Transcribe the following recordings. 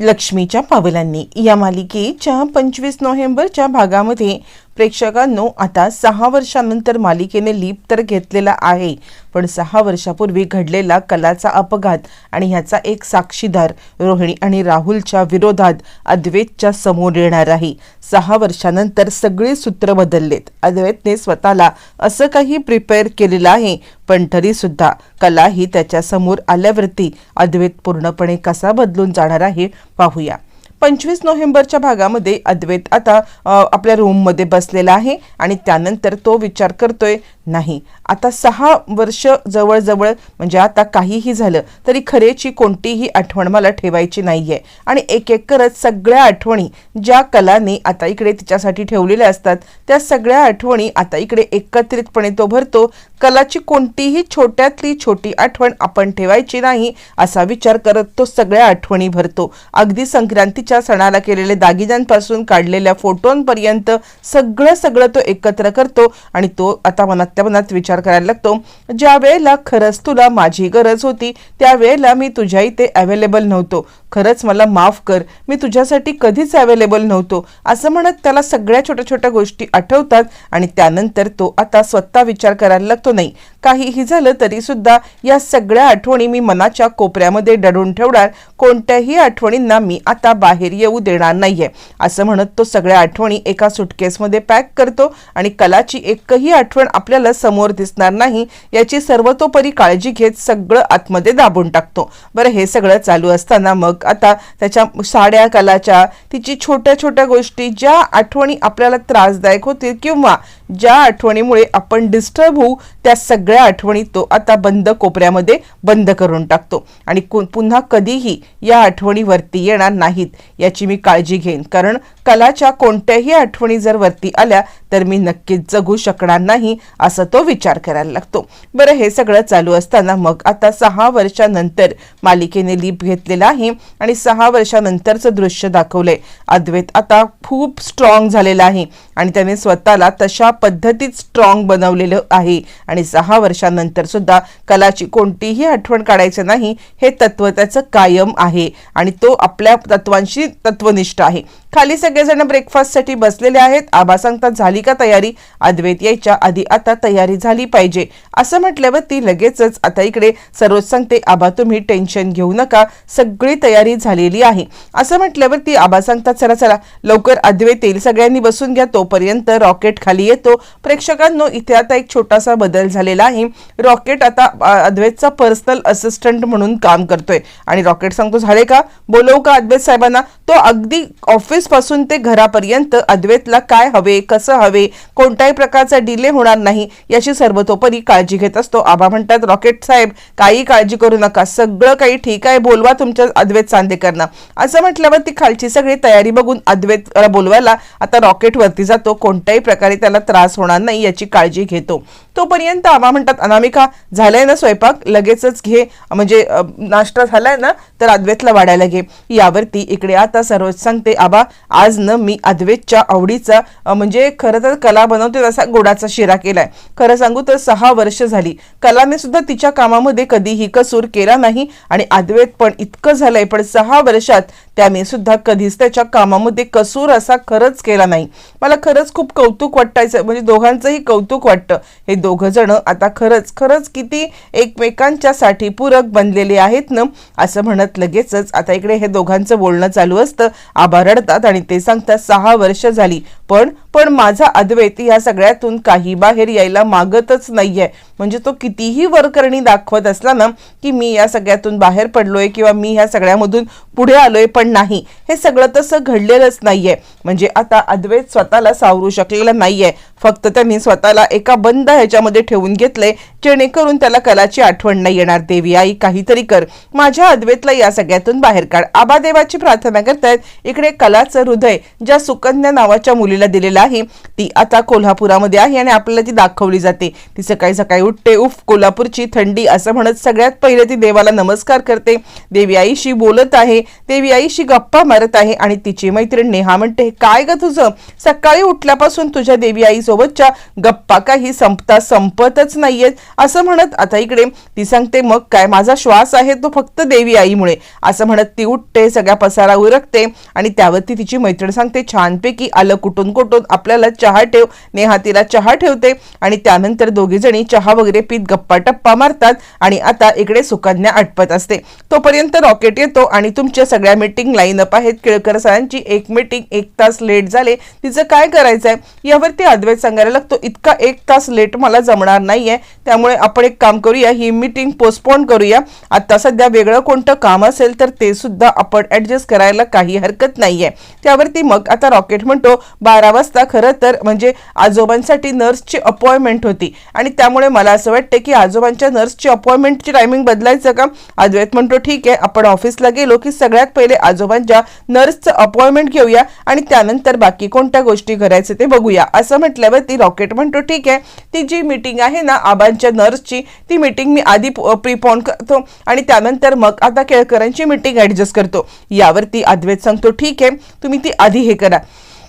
लक्ष्मीच्या पावलांनी या मालिकेच्या पंचवीस नोव्हेंबरच्या भागामध्ये प्रेक्षकांनो आता सहा वर्षानंतर मालिकेने लीप तर घेतलेला आहे पण सहा वर्षापूर्वी घडलेला कलाचा अपघात आणि ह्याचा एक साक्षीदार रोहिणी आणि राहुलच्या विरोधात अद्वैतच्या समोर येणार आहे. सहा वर्षानंतर सगळे सूत्र बदललेत. अद्वैतने स्वतःला असं काही प्रिपेअर केलेलं आहे पण तरी सुद्धा कला ही त्याच्यासमोर आल्यावरती अद्वैत पूर्णपणे कसा बदलून जाणार आहे पाहूया. पंचवीस नोव्हेंबरच्या भागामध्ये अद्वैत आता आपल्या रूममध्ये बसलेला आहे आणि त्यानंतर तो विचार करतोय नाही. आता सहा वर्ष जवळजवळ म्हणजे आता काहीही झालं तरी खरेची कोणतीही आठवण मला ठेवायची नाही आहे आणि एक एक करत सगळ्या आठवणी ज्या कलाने आता इकडे तिच्यासाठी ठेवलेल्या असतात त्या सगळ्या आठवणी आता इकडे एकत्रितपणे तो भरतो. कलाची कोणतीही छोट्यातली छोटी आठवण आपण ठेवायची नाही असा विचार करत तो सगळ्या आठवणी भरतो. अगदी संक्रांतीच्या सणाला केलेले दागिन्यांपासून काढलेल्या फोटोंपर्यंत सगळं सगळं तो एकत्र करतो आणि तो आता मनात त्या मनात विचार करायला लागतो ज्या वेळेला खरंच तुला माझी गरज होती त्यावेळेला मी तुझ्या इथे अवेलेबल नव्हतो. खरंच मला माफ कर. मी तुझ्यासाठी कधीच अवेलेबल नव्हतो. असं म्हणत त्याला सगळ्या छोट्या छोट्या गोष्टी आठवतात आणि त्यानंतर तो आता स्वतः विचार करायला लागतो नाही. काहीही झालं तरी सुद्धा या सगळ्या आठवणी मी मनाच्या कोपऱ्यामध्ये दडून ठेवणार. कोणत्याही आठवणींना मी आता बाहेर येऊ देणार नाहीये. असं म्हणत तो सगळ्या आठवणी एका सुटकेसमध्ये पॅक करतो आणि कलाची एकही आठवण आपल्याला समोर दिसणार नाही याची सर्वतोपरी काळजी घेत सगळं आतमध्ये दाबून टाकतो. बरं हे सगळं चालू असताना मग आता त्याच्या साड्या कलाच्या तिची छोट्या छोट्या गोष्टी ज्या आठवणी आपल्याला त्रासदायक होतील किंवा ज्या आठवणीमुळे आपण डिस्टर्ब होऊ त्या सगळ्या आठवणी तो आता बंद कोपऱ्यामध्ये बंद करून टाकतो. आणि कु- पुन्हा कधीही या आठवणी वरती येणार नाहीत याची मी काळजी घेईन. कारण कलाच्या कोणत्याही आठवणी जर वरती आल्या तर मी नक्कीच जगू शकणार नाही असं तो विचार करायला लागतो. बरं हे सगळं चालू असताना मग आता सहा वर्षानंतर मालिकेने लीप घेतलेला आहे आणि सहा वर्षानंतरचं दृश्य दाखवलंय. अद्वैत आता खूप स्ट्रॉंग झालेला आहे आणि त्याने स्वतःला तशा पद्धतीत स्ट्रॉंग बनवलेलं आहे. आणि सहा वर्षांनंतर सुद्धा कलाची कोणतीही आठवण काढायचं नाही हे तत्व त्याचं कायम आहे. आणि तो आपल्या तत्वांशी तत्वनिष्ठ आहे. खाली सगळेजण ब्रेकफास्टसाठी बसलेले आहेत. आबा सांगतात झाली का तयारी? अद्वैत यायच्या आधी आता तयारी झाली पाहिजे. असं म्हटल्यावर ती लगेचच आता इकडे सरोज सांगते आबा तुम्ही टेन्शन घेऊ नका. सगळी तयारी झालेली आहे. असं म्हटल्यावर ती आबा सांगतात चला चला. लवकर अद्वैत येईल. सगळ्यांनी बसून घ्या. तोपर्यंत रॉकेट खाली येतो. प्रेक्षकांनो इथे आता एक छोटासा बदल झालेला आहे. रॉकेट आता अद्वैतचा पर्सनल असिस्टंट म्हणून काम करतोय. आणि रॉकेट सांगतो झाले का? बोलवू का अद्वैत साहेबांना? तो अगदी ऑफिसपासून ते घरापर्यंत अद्वैतला काय हवे? कसं हवे? कोणत्याही प्रकारचा डिले होणार नाही. याची सर्वतोपरी काळजी घेत असतो. आबा म्हणतात रॉकेट साहेब काही काळजी करू नका. सगळं काही ठीक आहे. बोलवा तुमच्या अद्वैत चांदेकरना. असं म्हटल्यावर ती खालची सगळी तयारी बघून अद्वैत बोलवायला आता रॉकेटवरती जातो. कोणत्याही प्रकारे त्याला त्रास त्रास होणार नाही याची काळजी घेतो. तोपर्यंत आम्हा म्हणतात अनामिका झालंय ना स्वयंपाक? लगेचच घे. म्हणजे नाश्ता झालाय ना तर अद्वैतला वाढायला घे. यावरती इकडे आता सर्वच सांगते आबा आज न मी अद्वैतच्या आवडीचा म्हणजे खरं तर कला बनवते तसा गोडाचा शिरा केलाय. खरं सांगू तर सहा वर्ष झाली. कलाने सुद्धा तिच्या कामामध्ये कधीही कसूर केला नाही आणि अद्वैत पण इतकं झालंय. पण सहा वर्षात त्याने सुद्धा कधीच त्याच्या कामामध्ये कसूर असा खरंच केला नाही. मला खरंच खूप कौतुक वाटायचं. म्हणजे दोघांचंही कौतुक वाटतं. हे दोघं जण आता खरंच खरंच किती एकमेकांच्या साठी पूरक बनलेले आहेत ना असं म्हणत लगेचच आता इकडे हे दोघांचं बोलणं चालू असतं. आबा रडतात आणि ते सांगतात सहा वर्ष झाली. पण पण माझा अद्वैत या सगळ्यातून काही बाहेर यायला मागतच नाहीये. म्हणजे तो कितीही वरकरणी दाखवत असला ना की मी या सगळ्यातून बाहेर पडलोय किंवा मी ह्या सगळ्यामधून पुढे आलोय पण नाही. हे सगळं तसं घडलेलंच नाहीये. म्हणजे आता अद्वैत स्वतःला सावरू शकलेला नाहीये. फक्त त्यांनी स्वतःला एका बंद ह्याच्यामध्ये ठेवून घेतले जेणेकरून त्याला कलाची आठवण नाही येणार. देवी आई काहीतरी कर. माझ्या अद्वेतला या सगळ्यातून बाहेर काढ. आबादेवाची प्रार्थना करतायत इकडे कलाचं हृदय ज्या सुकन्या नावाच्या मुलीला दिलेलं आहे ती आता कोल्हापुरामध्ये आहे आणि आपल्याला ती दाखवली जाते. ती सकाळी सकाळी उठते उफ कोल्हापूरची थंडी असं म्हणत सगळ्यात पहिले ती देवाला नमस्कार करते. देवी आईशी बोलत आहे देवी आईशी गप्पा मारत आहे आणि तिची मैत्रीण नेहा म्हणते काय ग तुझं? सकाळी उठल्यापासून तुझ्या देवी आई सोबतच्या गप्पा काही संपता संपतच नाहीयेत. असं म्हणत आता इकडे ती सांगते मग काय माझा श्वास आहे तो फक्त देवी आईमुळे. असं म्हणत ती उठते सगळ्या पसारा उरकते आणि त्यावरती तिची मैत्रीण सांगते छानपैकी आलं कुठून कुठून आपल्याला चहा ठेव. नेहा तिला चहा ठेवते आणि त्यानंतर दोघीजणी चहा वगैरे पीत गप्पा टप्पा मारतात आणि आता इकडे सुकन्या आटपत असते. तोपर्यंत रॉकेट येतो आणि तुमच्या सगळ्या मीटिंग लाईन अप आहेत. केळकर सरांची एक मीटिंग एक तास लेट झाले. तिचं काय करायचंय? यावरती अद्वैत सांगायला लागतो. इतका एक तास लेट मला जमणार नाहीये. त्यामुळे आपण एक काम करूया ही मीटिंग पोस्टपोन करूया. आता सध्या वेगळं कोणतं काम असेल तर ते सुद्धा आपण ॲडजस्ट करायला काही हरकत नाहीये. त्यावरती मग आता रॉकेट म्हणतो बारा वाजता खरं तर म्हणजे आजोबांसाठी नर्सची अपॉइंटमेंट होती. आणि त्यामुळे मला असं वाटतं की आजोबांच्या नर्सची अपॉइंटमेंटची टायमिंग बदलायचं का? अद्वैत म्हणतो ठीक आहे आपण ऑफिसला गेलो की सगळ्यात पहिले आजोबांच्या नर्सचं अपॉइंटमेंट घेऊया आणि त्यानंतर बाकी कोणत्या गोष्टी करायचं ते बघूया. असं म्हटलं ती रॉकेट म्हणतो ठीक आहे. ती जी मीटिंग आहे ना आबांच्या नर्सची ती मीटिंग मी आधी प्रिपॉन करतो आणि त्यानंतर मग आता केळकरांची मीटिंग ऍडजस्ट करतो. यावरती अद्वैत सांगतो ठीक आहे तुम्ही ती आधी हे करा.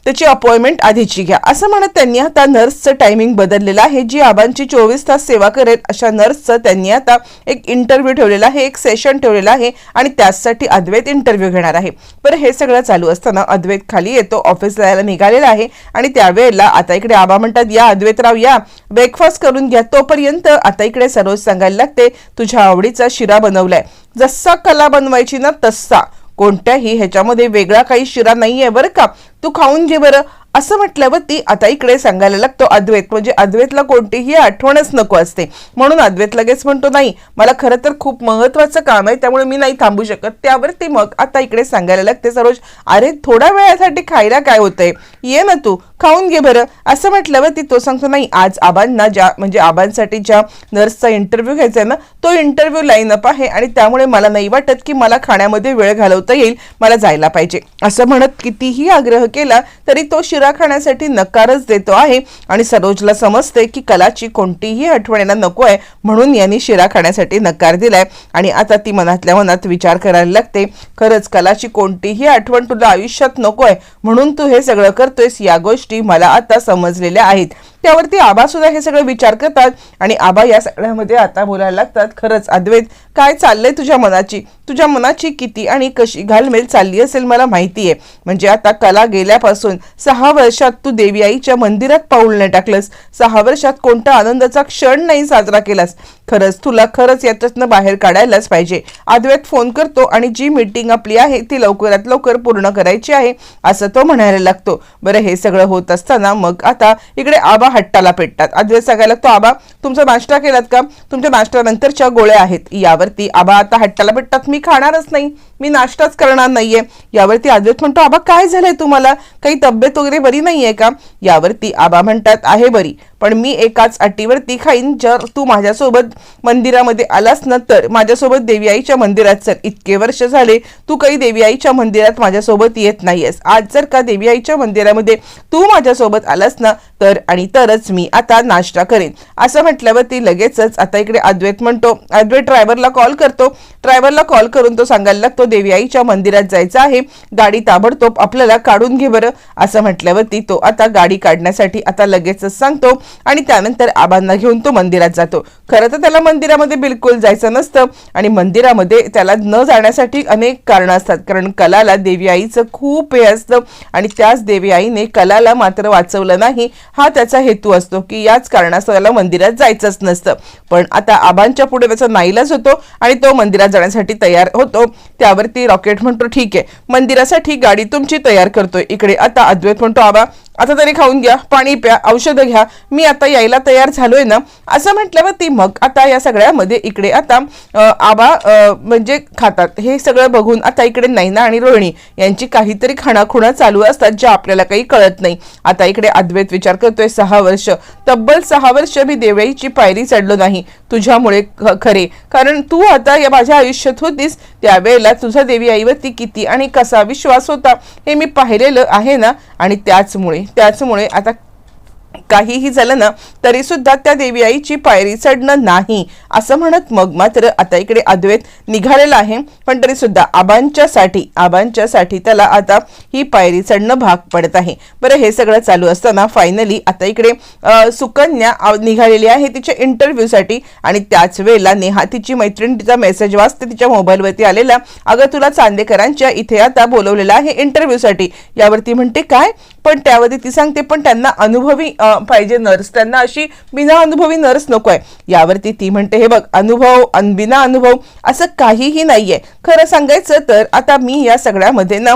त्याची अपॉइंटमेंट आधीची घ्या. असं म्हणत त्यांनी आता नर्सचं टायमिंग बदललेलं आहे. जी आबांची चोवीस तास सेवा करेल अशा नर्सचं त्यांनी आता एक इंटरव्ह्यू ठेवलेला आहे एक सेशन ठेवलेलं आहे आणि त्यासाठी अद्वैत इंटरव्ह्यू घेणार आहे. पर हे सगळं चालू असताना अद्वैत खाली येतो ऑफिसला यायला निघालेला आहे आणि त्यावेळेला आता इकडे आबा म्हणतात या अद्वैतराव या. ब्रेकफास्ट करून घ्या. तोपर्यंत आता इकडे सरोज सांगायला लागते तुझ्या आवडीचा शिरा बनवलाय. जसा कला बनवायची ना तसा. कोणत्याही ह्याच्यामध्ये वेगळा काही शिरा नाहीये बरं का? तू खाऊन घे बरं. असं म्हटल्यावर ती आता इकडे सांगायला लागतो अद्वैत. म्हणजे अद्वैतला कोणतीही आठवणच नको असते. म्हणून अद्वैत लगेच म्हणतो नाही मला खरं तर खूप महत्वाचं काम आहे त्यामुळे मी नाही थांबू शकत. त्यावर ती मग आता इकडे सांगायला लागते सरोज अरे थोड्या वेळासाठी खायला काय होतंय? ये ना तू. खाऊन घे बरं. असं म्हटल्यावर ती तो सांगतो नाही आज आबांना ज्या म्हणजे आबांसाठी ज्या नर्सचा इंटरव्ह्यू घ्यायचा आहे ना तो इंटरव्ह्यू लाईन अप आहे आणि त्यामुळे मला नाही वाटत की मला खाण्यामध्ये वेळ घालवता येईल. मला जायला पाहिजे. असं म्हणत कितीही आग्रह केला तरी तो शिरा खाण्यासाठी नकारच देतो आहे आणि सरोजला समजते की कलाची कोणतीही आठवण यांना नको आहे म्हणून यांनी शिरा खाण्यासाठी नकार दिलाय. आणि आता ती मनातल्या मनात विचार करायला लागते खरंच कलाची कोणतीही आठवण तुला आयुष्यात नको आहे म्हणून तू हे सगळं करतोयस या गोष्टी मला आता समजलेल्या आहेत. त्यावरती आबा सुद्धा हे सगळे विचार करतात आणि आबा या सगळ्यामध्ये आता बोलायला लागतात. खरंच अद्वैत काय चाललंय तुझ्या मनाची? तुझ्या मनाची किती आणि कशी घालमेल चालली असेल मला माहिती आहे म्हणजे आता कला गेल्यापासून सहा वर्षात तू देवी आईच्या मंदिरात पाऊल नाही टाकलंस. सहा वर्षात कोणता आनंदाचा क्षण नाही साजरा केलास. खरंच तुला खरंच याच्यातनं बाहेर काढायलाच पाहिजे. अद्वैत फोन करतो आणि जी मीटिंग आपली आहे ती लवकरात लवकर पूर्ण करायची आहे असं तो म्हणायला लागतो. बरं हे सगळं होत असताना मग आता इकडे आबा हट्टाला पेटतात. अद्वैत सांगायला लागतो आबा तुमचा नाश्ता केलात का? तुमच्या नाश्त्यानंतरच्या गोळ्या आहेत. यावरती आबा आता हट्टाला पेटतात मी खाणारच नाही. मी नाश्ताच करणार नाहीये. यावरती अद्वैत म्हणतो आबा काय झालंय तुम्हाला? काही तब्येत वगैरे बरी नाहीये का? यावरती आबा म्हणतात आहे बरी. पण मी एकाच अटीवरती खाईन जर तू माझ्यासोबत मंदिरामध्ये आलास ना तर माझ्यासोबत देवी आईच्या मंदिरात चल. इतके वर्ष झाले तू काही देवी आईच्या मंदिरात माझ्यासोबत येत नाहीयेस. आज जर का देवी आईच्या मंदिरामध्ये तू माझ्यासोबत आलास ना तर आणि तरच मी आता नाश्ता करेन. असं म्हटल्यावर ती लगेचच आता इकडे अद्वैत म्हणतो अद्वैत ड्रायव्हरला कॉल करतो. ड्रायव्हरला कॉल करून तो सांगायला लागतो देवी आईच्या मंदिरात जायचं आहे गाडी ताबडतोब आपल्याला काढून घे बरं. असं म्हटल्यावरती तो आता गाडी काढण्यासाठी आता लगेचच सांगतो आणि त्यानंतर आबांना घेऊन तो मंदिरात जातो. खरं तर त्याला मंदिरामध्ये बिलकुल जायचं नसतं आणि मंदिरामध्ये त्याला न जाण्यासाठी अनेक कारणं असतात. कारण कलाला देवी आईचं खूप हे असतं आणि त्याच देवी आईने कलाला मात्र वाचवलं नाही. हा त्याचा हेतू असतो की याच कारणास्तव त्याला मंदिरात जायचंच नसतं. पण आता आबांच्या पुढे त्याचा नाईलाज होतो आणि तो मंदिरात जाण्यासाठी तयार होतो. त्यावरती रॉकेट म्हणतो ठीक आहे. मंदिरासाठी गाडी तुमची तयार करतोय. इकडे आता अद्वैत म्हणतो आबा आता तरी खाऊन घ्या पाणी प्या औषधं घ्या. मी आता यायला तयार झालोय ना. असं म्हटल्यावर ती मग आता या सगळ्यामध्ये इकडे आता आबा म्हणजे खातात. हे सगळं बघून आता इकडे नैना आणि रोहिणी यांची काहीतरी खाणाखुणा चालू असतात ज्या आपल्याला काही कळत नाही. आता इकडे अद्वैत विचार करतोय सहा वर्ष. तब्बल सहा वर्ष मी देवळीची पायरी चढलो नाही. तुझ्यामुळे ख- खरे. कारण तू आता या माझ्या आयुष्यात होतीस. त्यावेळेला तुझा देवी आईवरती किती आणि कसा विश्वास होता हे मी पाहिलेलं आहे ना. आणि त्याचमुळे त्याचमुळे आता काहीही झालं ना तरी सुद्धा त्या देवी आईची पायरी चढणं नाही. असं म्हणत मग मात्र आता इकडे अद्वैत निघालेला आहे. पण तरी सुद्धा आबांच्यासाठी आबांच्यासाठी त्याला आता ही पायरी चढणं भाग पडत आहे. बरं हे सगळं चालू असताना फायनली आता इकडे सुकन्या निघालेली आहे तिच्या इंटरव्ह्यूसाठी आणि त्याच वेळेला नेहा तिची मैत्रीण तिचा मेसेज वाचते तिच्या मोबाईलवरती आलेला. अगं तुला चांदेकरांच्या इथे आता बोलवलेला आहे इंटरव्ह्यूसाठी यावरती म्हणते काय? पण त्यावरती ती सांगते पण त्यांना अनुभवी पाहिजे नर्स. त्यांना अशी बिना अनुभवी नर्स नको आहे यावरती ती म्हणते हे बघ अनुभव अन बिना अनुभव असं काहीही नाहीये. खरं सांगायचं तर आता मी या सगळ्यामध्ये ना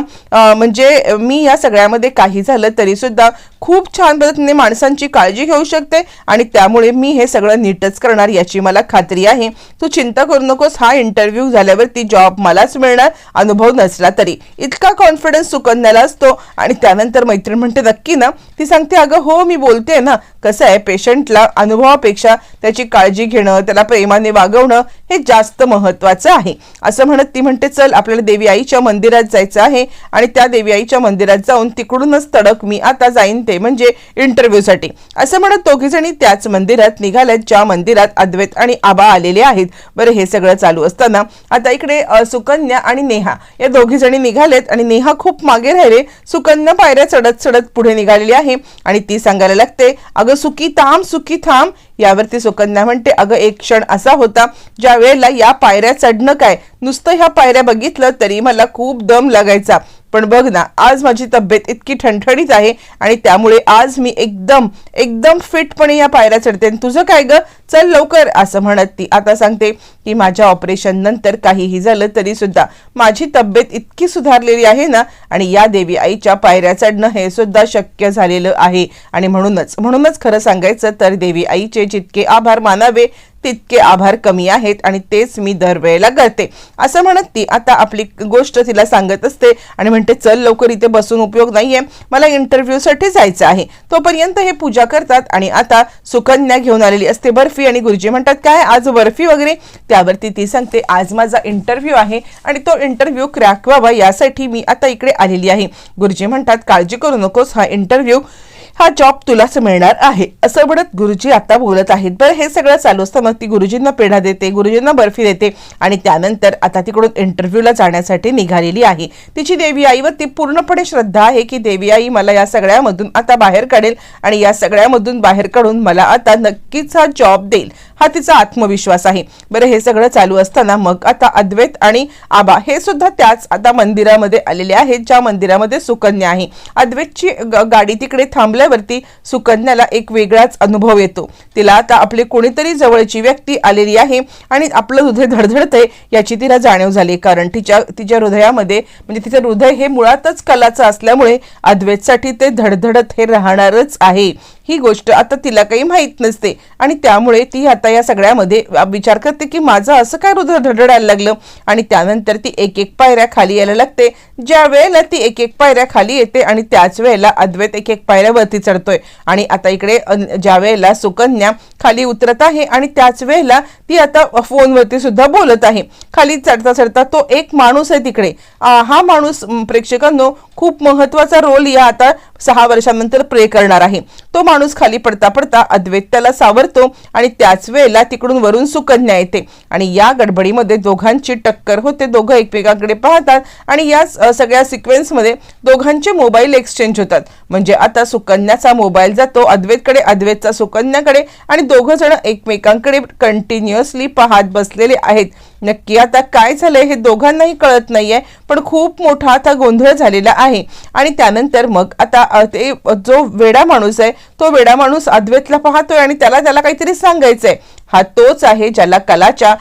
म्हणजे मी या सगळ्यामध्ये काही झालं तरी सुद्धा खूप छान पद्धतीने माणसांची काळजी घेऊ शकते आणि त्यामुळे मी हे सगळं नीटच करणार याची मला खात्री आहे. तू चिंता करू नकोस हा इंटरव्ह्यू झाल्यावरती जॉब मलाच मिळणार अनुभव नसला तरी. इतका कॉन्फिडन्स सुकन्याला असतो आणि त्यानंतर मैत्रीण म्हणते नक्की ना. ती सांगते अगं हो मी बोलते ना? कसं आहे? पेशंटला अनुभवापेक्षा त्याची काळजी घेणं त्याला प्रेमाने वागवणं हे जास्त महत्वाचं आहे. असं म्हणत ती म्हणते चल आपल्याला देवी आईच्या मंदिरात जायचं आहे आणि त्या देवी आईच्या मंदिरात जाऊन तिकडूनच तडक मी आता जाईन ते म्हणजे इंटरव्ह्यूसाठी असं म्हणत दोघीजणी त्याच मंदिरात निघाल्यात ज्या मंदिरात अद्वैत आणि आबा आलेले आहेत. बरं हे सगळं चालू असताना आता इकडे सुकन्या आणि नेहा. या दोघी जणी निघालेत आणि नेहा खूप मागे राहिले. सुकन्या पायऱ्या चढत चढत पुढे निघालेली आहे आणि ती सांगायला लागते अगं सुखी थांब सुखी थांब यावरती सुकन्या म्हणते अगं एक क्षण असा होता ज्या वेळेला या पायऱ्या चढणं काय? नुसतं ह्या पायऱ्या बघितलं तरी मला खूप दम लागायचा. पण बघ ना आज माझी तब्येत इतकी ठणठणीत आहे आणि त्यामुळे आज मी एकदम एकदम फिटपणे या पायऱ्या चढते. आणि तुझं काय ग? चल लवकर असं म्हणत ती. आता सांगते की माझ्या ऑपरेशन नंतर काहीही झालं तरी सुद्धा माझी तब्येत इतकी सुधारलेली आहे ना आणि या देवी आईच्या पायऱ्या चढणं हे सुद्धा शक्य झालेलं आहे. आणि म्हणूनच म्हणूनच खरं सांगायचं तर देवी आईचे जितके आभार मानावे तितके आभार कमी आहेत आणि तेच मी दरवेळेला करते. असं म्हणत ती आता आपली गोष्ट तिला सांगत असते आणि म्हणते चल लवकर इथे बसून उपयोग नाहीये. मला इंटरव्ह्यूसाठी जायचं आहे. तोपर्यंत हे पूजा करतात आणि आता सुकन्या घेऊन आलेली असते बर्फी आणि गुरुजी म्हणतात काय आज बर्फी वगैरे? त्यावरती ती सांगते आज माझा इंटरव्ह्यू आहे आणि तो इंटरव्ह्यू क्रॅक व्हावा यासाठी मी आता इकडे आलेली आहे. गुरुजी म्हणतात काळजी करू नकोस हा इंटरव्ह्यू हा जॉब तुलाच मिळणार आहे. असं म्हणत गुरुजी आता बोलत आहेत. बरं हे सगळं चालू असताना ती गुरुजींना पेढा देते गुरुजींना बर्फी देते आणि त्यानंतर आता तिकडून इंटरव्ह्यूला जाण्यासाठी निघालेली आहे. तिची देवी आईवर ती पूर्णपणे श्रद्धा आहे की देवी आई मला या सगळ्यामधून आता बाहेर काढेल आणि या सगळ्यामधून बाहेर काढून मला आता नक्कीच हा जॉब देईल. हा तिचा आत्मविश्वास आहे. बरं हे सगळं चालू असताना मग आता अद्वैत आणि आबा हे सुद्धा त्याच आता मंदिरामध्ये आलेले आहेत ज्या मंदिरामध्ये सुकन्या आहे. अद्वैतची ग- गाडी तिकडे थांबल्यावरती सुकन्याला एक वेगळाच अनुभव येतो. तिला आता आपली कोणीतरी जवळची व्यक्ती आलेली आहे आणि आपलं हृदय धडधडतंय याची तिला जाणीव झाली. कारण तिच्या तिच्या हृदयामध्ये म्हणजे तिचं हृदय हे मुळातच कलाचं असल्यामुळे अद्वैतसाठी ते धडधडत हे राहणारच आहे. ही गोष्ट आता तिला काही माहीत नसते. आणि त्यामुळे ती आता या सगळ्यामध्ये विचार करते की माझं असं काय हृदय धडधडायला लागलं? आणि त्यानंतर ती एक एक पायऱ्या खाली यायला लागते. ज्या वेळेला ती एक एक पायऱ्या खाली येते आणि त्याच वेळेला अद्वैत एक एक पायऱ्यावरती चढतोय. आणि आता इकडे ज्या वेळेला सुकन्या खाली उतरत आहे आणि त्याच वेळेला ती आता फोनवरती सुद्धा बोलत आहे. खाली चढता चढता तो एक माणूस आहे तिकडे. हा माणूस प्रेक्षकांनो खूप महत्त्वाचा रोल या आता सहा वर्षानंतर प्ले करणार आहे. तो माणूस माणूस खाली पडता पडता अद्वैत त्याला सावरतो आणि त्याच वेळेला तिकडून वरून सुकन्या येते. आणि या गडबडीमध्ये दोघांची टक्कर होते. दोघं एकमेकांकडे पाहतात आणि या सगळ्या सिक्वेन्समध्ये दोघांचे मोबाईल एक्सचेंज होतात. म्हणजे आता सुकन्याचा मोबाईल जातो अद्वैतकडे अद्वैतचा सुकन्याकडे आणि दोघं जण एकमेकांकडे कंटिन्युअसली पाहत बसलेले आहेत. नक्की. आता काय झालंय हे दोघांनाही कळत नाहीये पण खूप मोठा आता गोंधळ झालेला आहे. आणि त्यानंतर मग आता ते जो वेडा माणूस आहे तो वेडा माणूस अद्वैतला पाहतोय आणि त्याला त्याला काहीतरी सांगायचंय. हा तोच आहे ज्याला कलाच्या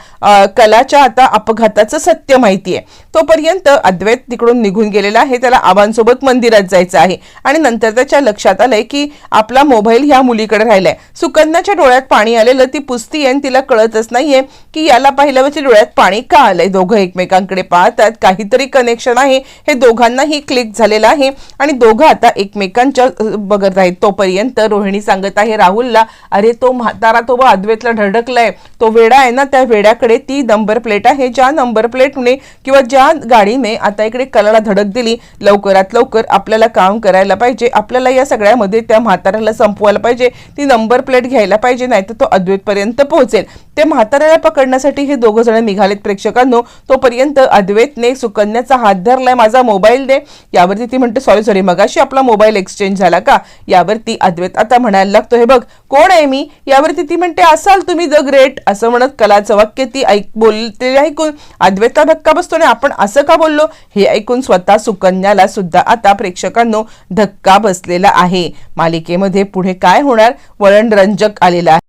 कलाच्या आता अपघाताचं सत्य माहिती आहे तोपर्यंत अद्वैत तिकडून निघून गेलेला आहे. त्याला आबांसोबत मंदिरात जायचं आहे. आणि नंतर त्याच्या लक्षात आलंय की आपला मोबाईल ह्या मुलीकडे राहिलाय. सुकन्याच्या डोळ्यात पाणी आलेलं ती पुसती आणि तिला कळतच नाहीये की याला पाहिल्यावरच्या डोळ्यात पाणी का आलंय. दोघं एकमेकांकडे पाहतात. काहीतरी कनेक्शन आहे. हे दोघांनाही क्लिक झालेलं आहे. आणि दोघं आता एकमेकांच्या बघत आहेत. तोपर्यंत रोहिणी सांगत आहे राहुलला अरे तो म्हातारा तो बा अद्वैतला अडकलाय. तो वेडा आहे ना त्या वेड्याकडे ती नंबर प्लेट आहे. ज्या नंबर प्लेटने किंवा ज्या गाडीने आता इकडे कलाला धडक दिली लवकरात लवकर आपल्याला काम करायला पाहिजे. आपल्याला या सगळ्यामध्ये त्या म्हाताऱ्याला संपवायला पाहिजे. ती नंबर प्लेट घ्यायला पाहिजे नाहीतर तो अद्वैतपर्यंत पोहोचेल. त्या म्हाताऱ्याला पकडण्यासाठी हे दोघं जण निघालेत प्रेक्षकांनो. तोपर्यंत अद्वैतने सुकन्याचा हात धरलाय माझा मोबाईल दे. यावरती ती म्हणते सॉरी सॉरी मगाशी आपला मोबाईल एक्सचेंज झाला का? यावरती अद्वैत आता म्हणायला लागतो हे बघ कोण आहे मी? यावरती ती म्हणते असाल तुम्ही. द ग्रेट असं म्हणत कलाचं वाक्य ती ऐक बोलते ऐकून अद्वैता धक्का बसतो आणि आपण असं का बोललो? हे ऐकून स्वतः सुकन्याला सुद्धा आता प्रेक्षकांनो धक्का बसलेला आहे. मालिकेमध्ये पुढे काय होणार? वळण रंजक आलेला आहे.